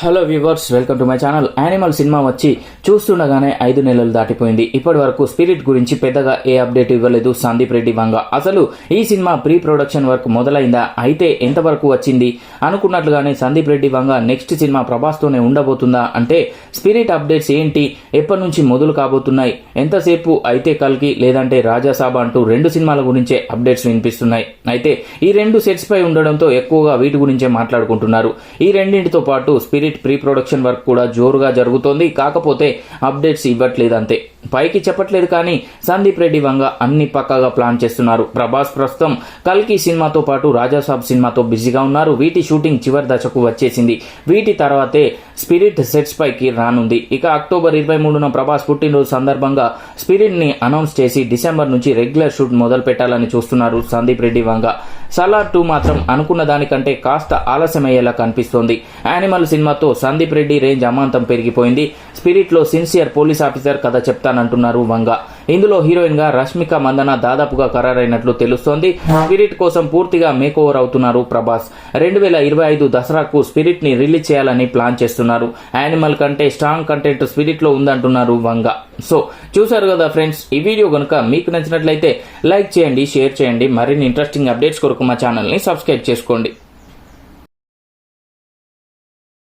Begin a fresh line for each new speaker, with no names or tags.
Hello viewers welcome to my channel animal cinema వచ్చి చూస్తుండగానే ఐదు నెలలు దాటిపోయింది. ఇప్పటి వరకు స్పిరిట్ గురించి పెద్దగా ఏ అప్డేట్ ఇవ్వలేదు సందీప్ రెడ్డి వంగ. అసలు ఈ సినిమా ప్రీ ప్రొడక్షన్ వర్క్ మొదలైందా? అయితే ఎంతవరకు వచ్చింది? అనుకున్నట్లుగానే సందీప్ రెడ్డి వంగ నెక్స్ట్ సినిమా ప్రభాస్తోనే ఉండబోతుందా? అంటే స్పిరిట్ అప్డేట్స్ ఏంటి? ఎప్పటి నుంచి మొదలు కాబోతున్నాయి? ఎంతసేపు అయితే కల్కి లేదంటే రాజాసాబ్ అంటూ రెండు సినిమాల గురించే అప్డేట్స్ వినిపిస్తున్నాయి. అయితే ఈ రెండు సెట్స్ పై ఉండడంతో ఎక్కువగా వీటి గురించే మాట్లాడుకుంటున్నారు. ఈ రెండింటితో పాటు స్పిరిట్ ప్రీ ప్రొడక్షన్ వర్క్ కూడా జోరుగా జరుగుతోంది. కాకపోతే అప్డేట్స్ ఇవ్వట్లేదు అంతే పైకి చెప్పట్లేదు కానీ సందీప్ రెడ్డి వంగ అన్ని పక్కాగా ప్లాన్ చేస్తున్నారు. ప్రభాస్ ప్రస్తుతం కల్కి సినిమాతో పాటు రాజాసాబ్ సినిమాతో బిజీగా ఉన్నారు. వీటి షూటింగ్ చివరి దశకు వచ్చేసింది. వీటి తర్వాతే స్పిరిట్ సెట్స్ పైకి రానుంది. ఇక అక్టోబర్ ఇరవై మూడున ప్రభాస్ పుట్టినరోజు సందర్భంగా స్పిరిట్ని అనౌన్స్ చేసి డిసెంబర్ నుంచి రెగ్యులర్ షూట్ మొదలు పెట్టాలని చూస్తున్నారు సందీప్ రెడ్డి వంగ. సలార్ టూ మాత్రం అనుకున్న దానికంటే కాస్త ఆలస్యమయ్యేలా కనిపిస్తోంది. యానిమల్ సినిమాతో సందీప్ రెడ్డి రేంజ్ అమాంతం పెరిగిపోయింది. స్పిరిట్లో సిన్సియర్ పోలీస్ ఆఫీసర్ కథ చెప్తానంటున్నారు వంగ. ఇందులో హీరోయిన్గా రష్మిక మందన దాదాపుగా ఖరారైనట్లు తెలుస్తోంది. స్పిరిట్ కోసం పూర్తిగా మేక్ ఓవర్ అవుతున్నారు ప్రభాస్. రెండు వేల ఇరవై ఐదు దసరాకు స్పిరిట్ని రిలీజ్ చేయాలని ప్లాన్ చేస్తున్నారు. యానిమల్ కంటే స్ట్రాంగ్ కంటెంట్ స్పిరిట్లో ఉందంటున్నారు వంగ. సో చూసారు కదా ఫ్రెండ్స్ ఈ వీడియో కనుక మీకు నచ్చినట్లయితే లైక్ చేయండి షేర్ చేయండి. మరిన్ని ఇంట్రెస్టింగ్ అప్డేట్స్ కొరకు మా ఛానల్ని సబ్స్క్రైబ్ చేసుకోండి.